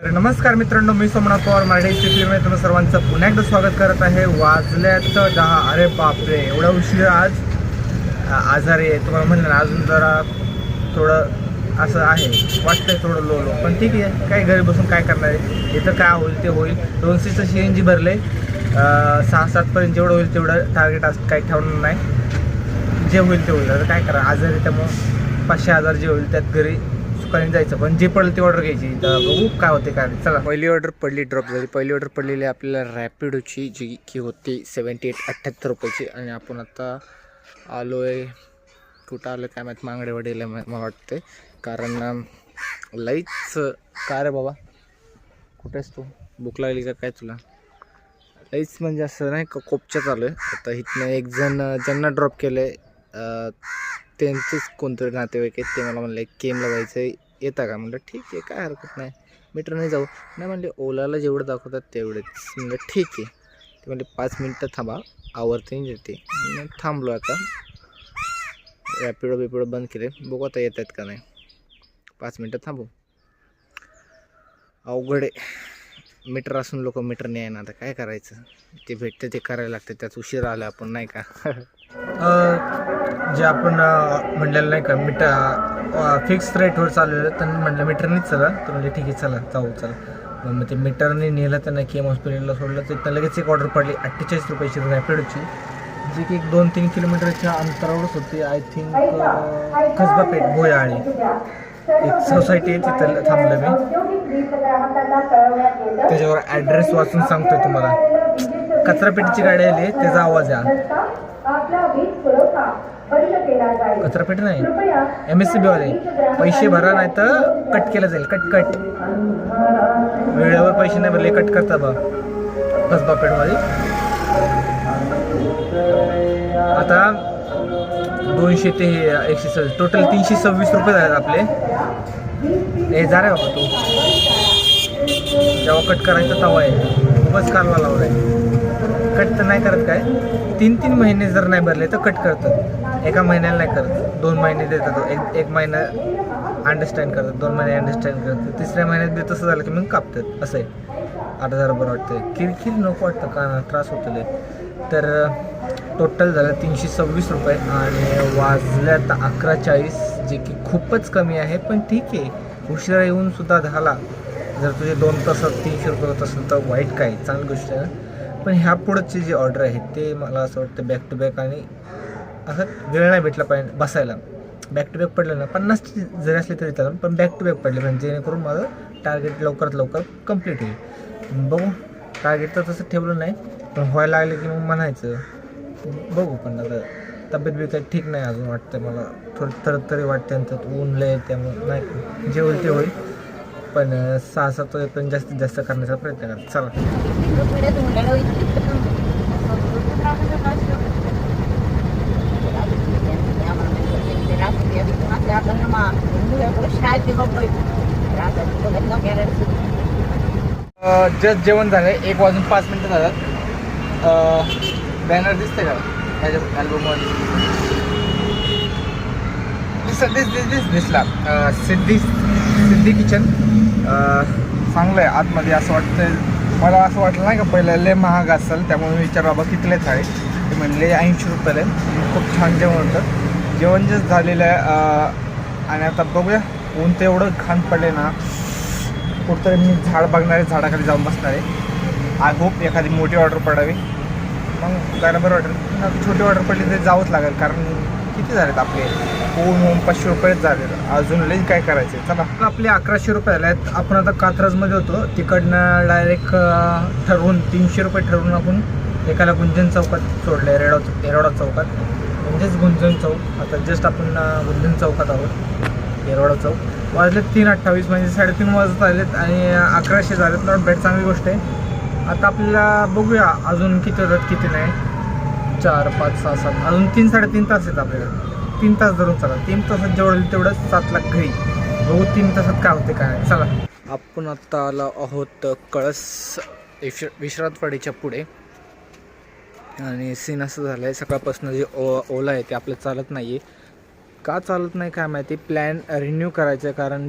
नमस्कार मित्रांनो मी सोमनाथ पवार मराठी स्थितीमध्ये तुम्ही सर्वांचं पुन्हा एकदा स्वागत करत आहे. वाजल्यात दहा अरे बापरे एवढा उशीर आज. आजारी आहे तुम्हाला म्हणलं अजून जरा थोडं असं आहे वाटतंय थोडं लो लो पण ठीक आहे काय घरी बसून काय करणार आहे? इथं काय होईल ते होईल. दोनशेचं सी एन जी भरले सहा सातपर्यंत जेवढं होईल तेवढं टार्गेट असं काही ठेवणार नाही. जे होईल ते होईल. आता काय करा आजारी त्यामुळं पाचशे हजार जे होईल त्यात घरी सुखाने जायचं पण जे पडलं ते ऑर्डर घ्यायची. तर बघू काय होते काय चला. पहिली ऑर्डर पडली ड्रॉप झाली. पहिली ऑर्डर पडलेली आपल्याला रॅपिडोची जी की होती सेवन्टी एट अठ्ठ्याहत्तर रुपयाची. आणि आपण आता आलो आहे कुठं आलो काय माहीत मांगडे वडील मला वाटते कारण लईच काय रे बाबा? कुठेच तू? भूक लागली का काय तुला? लईच म्हणजे असं नाही का कोपच्यात आलो आहे आता इथनं एक जण ज्यांना ड्रॉप केलं आहे त्यांचेच कोणतरी नातेवाईक आहेत ते मला म्हणले केमला जायचं आहे येता का? म्हणलं ठीक आहे काय हरकत नाही. मीटरने जाऊ. नाही म्हणले ओलाला जेवढं दाखवतात तेवढेच. म्हणलं ठीक आहे. ते म्हणले पाच मिनटं थांबा आवरते येते मग थांबलो आता. रॅपिडो बिपिडो बंद केले. बघू आता येत आहेत का नाही. पाच मिनटं थांबू. अवघड आहे. मीटर असून लोक मीटर नाही आहे ना आता काय करायचं? ते भेटतं ते करायला लागतं त्यात उशीर आलं आपण नाही का? जे आपण म्हणलेलं नाही का मीटर फिक्स रेटवर चाललेलं तर म्हणलं मीटरनेच चला. तर म्हणजे ठीक आहे चला जाऊ चला. मग ते मीटरने नेलं त्यांना केम हॉस्पिटलला सोडलं तर त्यांना लगेच एक ऑर्डर पडली अठ्ठेचाळीस रुपयाची रॅपिडोची जी की एक दोन तीन किलोमीटरच्या अंतरावरच होती. I think Kasba Peth Bhoyali. एक सोसायटी आहे तिथं थांबलं मी. त्याच्यावर ॲड्रेस वाचून सांगतोय तुम्हाला. कचरापेटीची गाडी आली आहे त्याचा आवाज आहे कचरापेटी नाही. एम एस सी बीवाले पैसे भरा नाही तर कट केलं जाईल कट कट वेळेवर पैसे नाही भरले कट करता बा. कसबा पेठवाली आता दोनशे ते एकशे सव्वीस टोटल तीनशे सव्वीस रुपये झालेत आपले. हे जा रे बाबा तू. जेव्हा कट करायचं तेव्हा आहे खूपच कालवा लावलाय. कट तर नाही करत काय? तीन तीन महिने जर नाही भरले तर कट करतात. एका महिन्याला नाही करत. दोन महिने देतात. एक एक महिना अंडरस्टँड करतात. दोन महिने अंडरस्टँड करतात. तिसऱ्या महिन्यात बी तसं झालं की मग कापतात. असं आहे. आठ हजार बरं वाटतं किरकिर नको वाटतं. का त्रास होतो तर टोटल झालं तीनशे सव्वीस रुपये. आणि वाजल्यात अकरा चाळीस जे की खूपच कमी आहे. पण ठीक आहे. उशिरा येऊन सुद्धा झाला. जर तुझे दोन तासात तीनशे रुपये होत असेल तर वाईट काय? चांगली गोष्ट आहे पण ह्या पुढचे जे ऑर्डर आहेत ते मला असं वाटतं बॅक टू बॅक आणि असं वेळ नाही भेटला पाहिजे बसायला. बॅक टू बॅक पडलं ना पन्नास जरी असले तरी चालेल पण बॅक टू बॅक पडले म्हणजे जेणेकरून माझं टार्गेट लवकरात लवकर कंप्लीट होईल. बघू टार्गेट तर तसं ठेवलं नाही पण व्हायला लागले की मग म्हणायचं. बघू पण आता तब्येत बिब्येत ठीक नाही अजून वाटतं मला. थोडं तर तरी वाटते आणि त्यात ऊन लय त्यामुळे नाही. जे होईल ते होईल. पण सहा सात पण जास्तीत जास्त करण्याचा प्रयत्न करा. चला. जस्ट जेवण झालं एक वाजून पाच मिनटं झालं बॅनर दिसते का? ह्याच्या अल्बममध्ये दिस दिस दिस दिस दिसला. सिद्धी सिद्धी किचन चांगलं आहे आतमध्ये असं वाटतं मला असं वाटलं नाही का पहिले लय महाग असेल. त्यामुळे मी विचार बाबा कितलेच आहे ते म्हणले ऐंशी रुपयाला खूप छान जेवण होतं. जेवण जस्ट झालेलं आहे. आणि आता बघूया. ऊन तर एवढं घाण पडले ना कुठतरी मी झाड बघणारे झाडाखाली जाऊन बसणार आहे. आय होप एखादी मोठी ऑर्डर पडावी. मग जायला बरं वाटेल. छोटी ऑर्डर पडली तरी जावंच लागेल कारण किती झालेत आपले? ऊन ऊन पाचशे रुपयेच झाले अजून लई काय करायचे चला. आपले अकराशे रुपये आले आहेत आपण आता कात्रजमध्ये होतो. तिकडनं डायरेक्ट ठरवून तीनशे रुपये ठरवून आपण एकाला गुंजन चौकात सोडलं रेडा एरोडा चौकात. म्हणजेच गुंजन चौक. आता जस्ट आपण गुंजन चौकात आहोत. येरवाडा चौक. वाजले तीन अठ्ठावीस म्हणजे साडेतीन वाजत आलेत आणि अकराशे झालेत. नॉट बॅट चांगली गोष्ट आहे. आता आपल्याला बघूया अजून किती होतात किती नाही. चार पाच सहा सात. अजून तीन साडेतीन तास आहेत आपल्याकडे. तीन तास धरून चला. तीन तासात जेवढं तेवढं सात लाख घरी. बघू तीन तासात काय होते काय चला. आपण आत्ता आलो आहोत कळस विश्र विश्रांतवाडीच्या पुढे. आणि सीन असं झालं आहे सकाळपासून जे ओ ओला आहे ते आपलं चालत नाही आहे का चालत नाही काय माहिती प्लॅन रिन्यू करायचं आहे कारण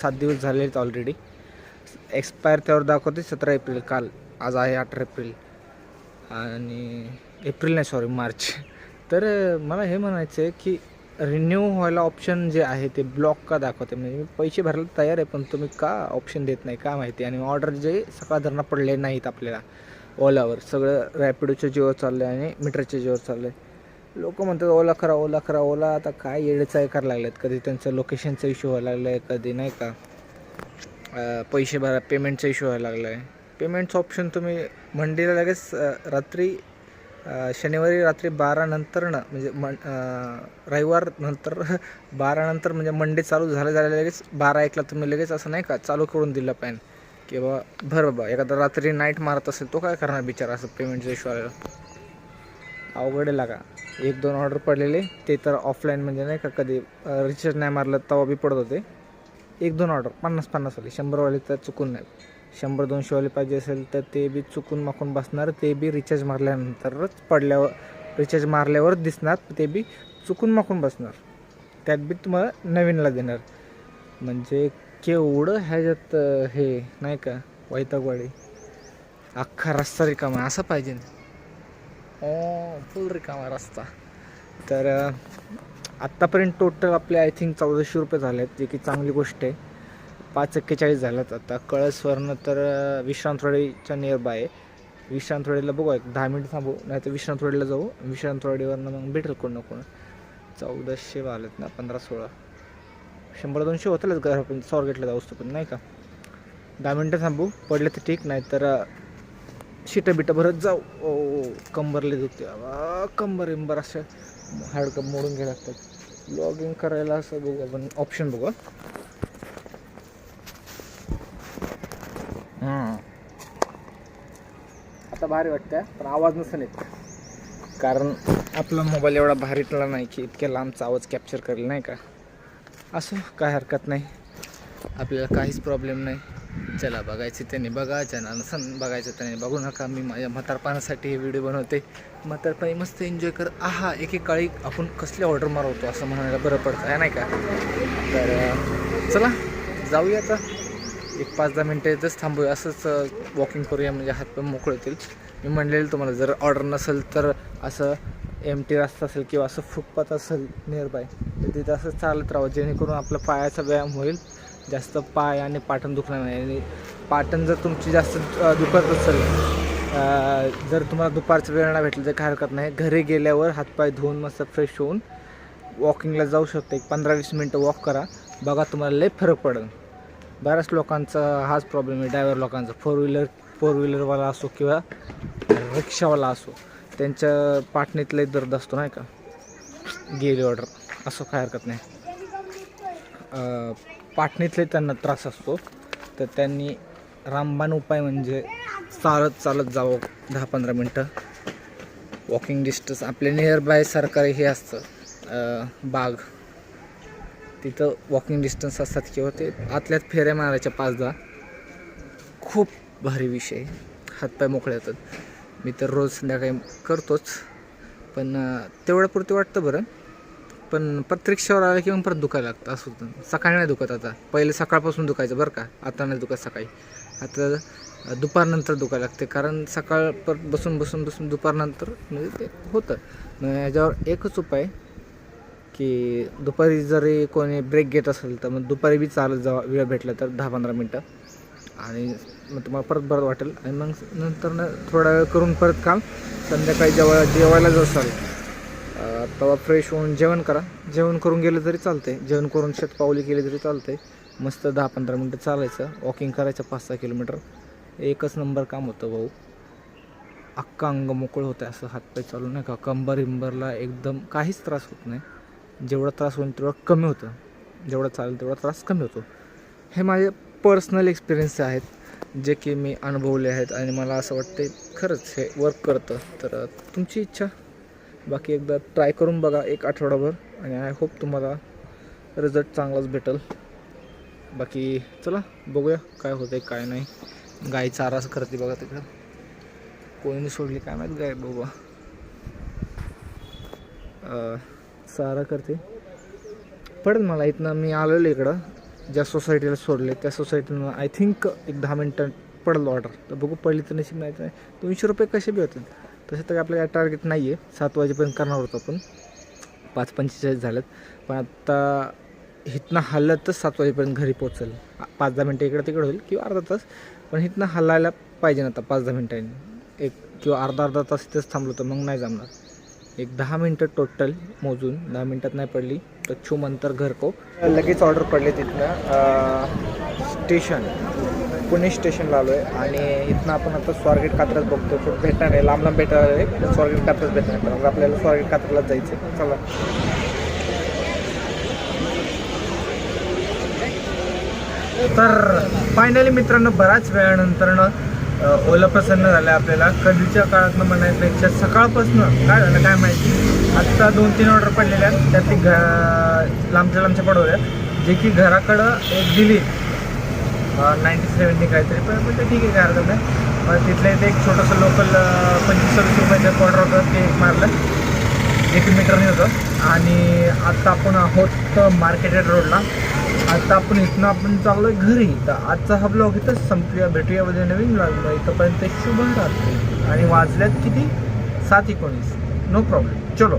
सात दिवस झाले आहेत ऑलरेडी एक्सपायर त्यावर दाखवते सतरा एप्रिल काल आज आहे अठरा एप्रिल. आणि एप्रिल नाही सॉरी मार्च. तर मला हे म्हणायचं आहे की रिन्यू व्हायला ऑप्शन जे आहे ते ब्लॉक का दाखवते म्हणजे मी पैसे भरायला तयार आहे पण तुम्ही का ऑप्शन देत नाही का माहिती? आणि ऑर्डर जे सकाळ धरणं पडले नाहीत आपल्याला. ओलावर सगळं रॅपिडोच्या जीवर चाललं आहे आणि मीटरच्या जीवर चाललं आहे लोक म्हणतात ओला करा ओला करा ओला. आता काय येडचं करायला लागलेत. कधी त्यांचं लोकेशनचा इश्यू व्हायला लागलं आहे कधी नाही का? पैसे भरा पेमेंटचा इश्यू व्हायला लागला आहे पेमेंटचं ऑप्शन तुम्ही मंडेला लगेच रात्री शनिवारी रात्री बारानंतर ना म्हणजे मं रविवार नंतर बारानंतर म्हणजे मंडे चालू झालं झालं लगेच बारा एकला तुम्ही लगेच असं नाही का चालू करून दिलं पाहिजे. की बाबा भर बाबा एखादा रात्री नाईट मारत असेल तो काय करणार बिचारा असं पेमेंटचा इश्यू आलेला अवघड आहे लागा. एक दोन ऑर्डर पडलेले ते तर ऑफलाईन म्हणजे नाही का कधी रिचार्ज नाही मारलं तवा बी पडत होते. एक दोन ऑर्डर पन्नास पन्नासवाली शंभरवाले तर चुकून नाही. शंभर दोनशेवाले पाहिजे असेल तर ते बी चुकून माकून बसणार ते बी रिचार्ज मारल्यानंतरच पडल्यावर रिचार्ज मारल्यावर दिसणार ते बी चुकून माकून बसणार. त्यात बी तुम्हाला नवीनला देणार. म्हणजे केवढं ह्याच्यात हे नाही का वैतागवाडी. अख्खा रस्ता रिकामा असं पाहिजे. Oh, फुल रिकामा रस्ता. तर आत्तापर्यंत टोटल आपले आय थिंक चौदाशे रुपये झाले आहेत जे की चांगली गोष्ट आहे. पाच एक्केचाळीस झाल्यात आता. कळसवरनं तर विश्रांतवाडीच्या नियरबाय आहे. विश्रांतवाडीला बघू एक दहा मिनिट थांबू. नाही तर विश्रांतवाडीला जाऊ. विश्रांतवाडीवरनं मग भेटेल कोण ना कोण. चौदाशे आलेत ना पंधरा सोळा. शंभर दोनशे होतीलच घर पण स्वारगेटला जाऊस पण नाही का? दहा मिनटं थांबू. पडले तर ठीक नाही तर शिटं बिटं भरत जाऊ. ओ कंबरले दुखते कंबर इंबर असं हाडकं मोडून घ्यायला लागतात. लॉग इन करायला असं बघू आपण. ऑप्शन बघू आता भारी वाटतं पण आवाज नसेल येत. कारण आपला मोबाईल एवढा भारीतला नाही की इतक्या लांबचा आवाज कॅप्चर करेल नाही का? असं काय हरकत नाही. आपल्याला काहीच प्रॉब्लेम नाही. चला बघायचे त्यांनी बघा ज्यांना नसन बघायचं त्यांनी बघू नका. मी माझ्या म्हातारपणासाठी हे व्हिडिओ बनवते. म्हातारपणी मस्त एन्जॉय कर. आहा एकेकाळी आपण कसले ऑर्डर मारवतो असं म्हणायला बरं पडतं आहे नाही का? तर चला जाऊया आता. एक पाच दहा मिनटं इथंच थांबूया. असंच वॉकिंग करूया म्हणजे हातपाय मोकळे होतील. मी म्हणलेलं तुम्हाला जर ऑर्डर नसेल तर असं एम टी रस्ता असेल किंवा असं फुटपाथ असेल नियर बाय तर तिथं असं चालत राहावं जेणेकरून आपला पायाचा व्यायाम होईल. जास्त पाय आणि पाटण दुखणार नाही. आणि पाटण जर तुमची जास्त दुखत असेल जर तुम्हाला दुपारचं वेळ नाही भेटलं तर काय हरकत नाही. घरी गेल्यावर हातपाय धुवून मस्त फ्रेश होऊन वॉकिंगला जाऊ शकतो. एक पंधरा वीस मिनटं वॉक करा. बघा तुम्हाला लई फरक पडेल बऱ्याच लोकांचा हाच प्रॉब्लेम आहे. ड्रायव्हर लोकांचा. फोर व्हीलर फोर व्हीलरवाला असो किंवा रिक्षावाला असो. त्यांच्या पाटणीतलाही दर्द असतो नाही का? गेली ऑर्डर असं काय हरकत नाही. पाटणीतले त्यांना त्रास असतो. तर त्यांनी रामबाण उपाय म्हणजे चालत चालत जावं दहा पंधरा मिनटं. वॉकिंग डिस्टन्स आपल्या नियर बाय सरकारी हे असतं बाग. तिथं वॉकिंग डिस्टन्स असतात किंवा ते आतल्यात फेऱ्या मारायच्या पाच दहा. खूप भारी विषय. हातपाय मोकळे होतात. मी तर रोज संध्याकाळी करतोच. पण अं, तेवढ्यापुरती वाटतं बरं. पण प्रत्यक्षावर आलं की मग परत दुखायला लागतं असं होतं. सकाळी नाही दुखत आता. पहिले सकाळपासून दुखायचं बरं का. आता नाही दुखत सकाळी. आता दुपारनंतर दुखायला लागते. कारण सकाळ परत बसून बसून बसून दुपारनंतर म्हणजे ते होतं. मग याच्यावर एकच उपाय की दुपारी जरी कोणी ब्रेक घेत असेल तर मग दुपारी बी चालत जावा. वेळ भेटला तर दहा पंधरा मिनटं. आणि मग तुम्हाला परत बरं वाटेल. आणि मग नंतर ना थोडा वेळ करून परत काम संध्याकाळी जेव्हा जेवायला जर तवा तेव्हा फ्रेश होऊन जेवण करा. जेवण करून गेलं तरी चालतंय. जेवण करून शेतपावली केली तरी चालतंय. मस्त दहा पंधरा मिनटं चालायचं. वॉकिंग करायचं पाच सहा किलोमीटर एकच नंबर काम होतं भाऊ. अख्खा अंग मोकळं होतं असं हातपाय चालू नाही का कंबर हिंबरला एकदम काहीच त्रास होत नाही. जेवढा त्रास होईल तेवढा कमी होतं. जेवढा चालेल तेवढा त्रास कमी होतो. हे माझे पर्सनल एक्सपिरियन्स आहेत जे की मी अनुभवले आहेत आणि मला असं वाटतं खरंच हे वर्क करतं. तर तुमची इच्छा? बाकी एकदा ट्राय करून बघा एक आठवडाभर आणि आय होप तुम्हाला रिझल्ट चांगलाच भेटेल. बाकी चला बघूया काय होतं काय नाही. गाय चाराच करते बघा तिकडं. कोणी सोडली काय माहीत गाय बाबा. चारा करते. पडेल मला इथनं मी आलेलो इकडं. ज्या सोसायटीला सोडले त्या सोसायटीनं आय थिंक एक दहा मिनटं पडलं ऑर्डर तर बघू पडली तर नशीब नाही नाही. दोनशे रुपये कसे बी होतील तसे तर आपल्याला टार्गेट नाही आहे सात वाजेपर्यंत करणार होतो आपण. पाच पंचेचाळीस झालेत. पण आता इथनं हल्लं सात वाजेपर्यंत घरी पोचेल पाच दहा मिनटं इकडं तिकडं होईल किंवा अर्धा तास. पण इथनं हल्लायला पाहिजे ना आता पाच दहा मिनटांनी. एक किंवा अर्धा अर्धा तास इथंच थांबलो तर मग नाही जमणार. एक दहा मिनटं टोटल मोजून दहा मिनटात नाही पडली तर छू मंतर घरको लगेच ऑर्डर पडले तिथनं स्टेशन पुणे स्टेशनला आलो आहे आणि इथनं आपण आता स्वारगेट कात्रज बघतो तो भेटणार आहे. लांब लांब भेटणार आहे. पण स्वारगेट कात्रज भेटणार मग आपल्याला स्वारगेट कात्रलाच जायचं आहे चला. तर फायनली मित्रांनो बऱ्याच वेळानंतरनं अ, ओला प्रसन्न झालं आपल्याला. कधीच्या काळातनं म्हणायपेक्षा सकाळपासून. काय झालं? काय माहिती? आत्ता दोन तीन ऑर्डर पडलेल्या आहेत. त्यातली घ लांबच्या लांबच्या पडवल्या. जे की घराकडं एक दिली. नाईन्टी सेवन्टी काहीतरी. पण म्हणजे ठीक आहे काय हरकत नाही. पण तिथल्या इथे एक छोटंसं लोकल पंचवीस सव्वीस रुपयाचं ऑर्डर होतं ते एक मारलं. एक मीटरने होतं. आणि आत्ता आपण आहोत मार्केटेड रोडला आता आपण इथनं आपण चाललोय घरी. तर आजचा हा ब्लॉग इथंच संपूया भेटूया उद्या नवीन ब्लॉग इथंपर्यंत शुभ रात्री आणि वाजल्यात किती? सात एकोणीस. नो प्रॉब्लेम चलो.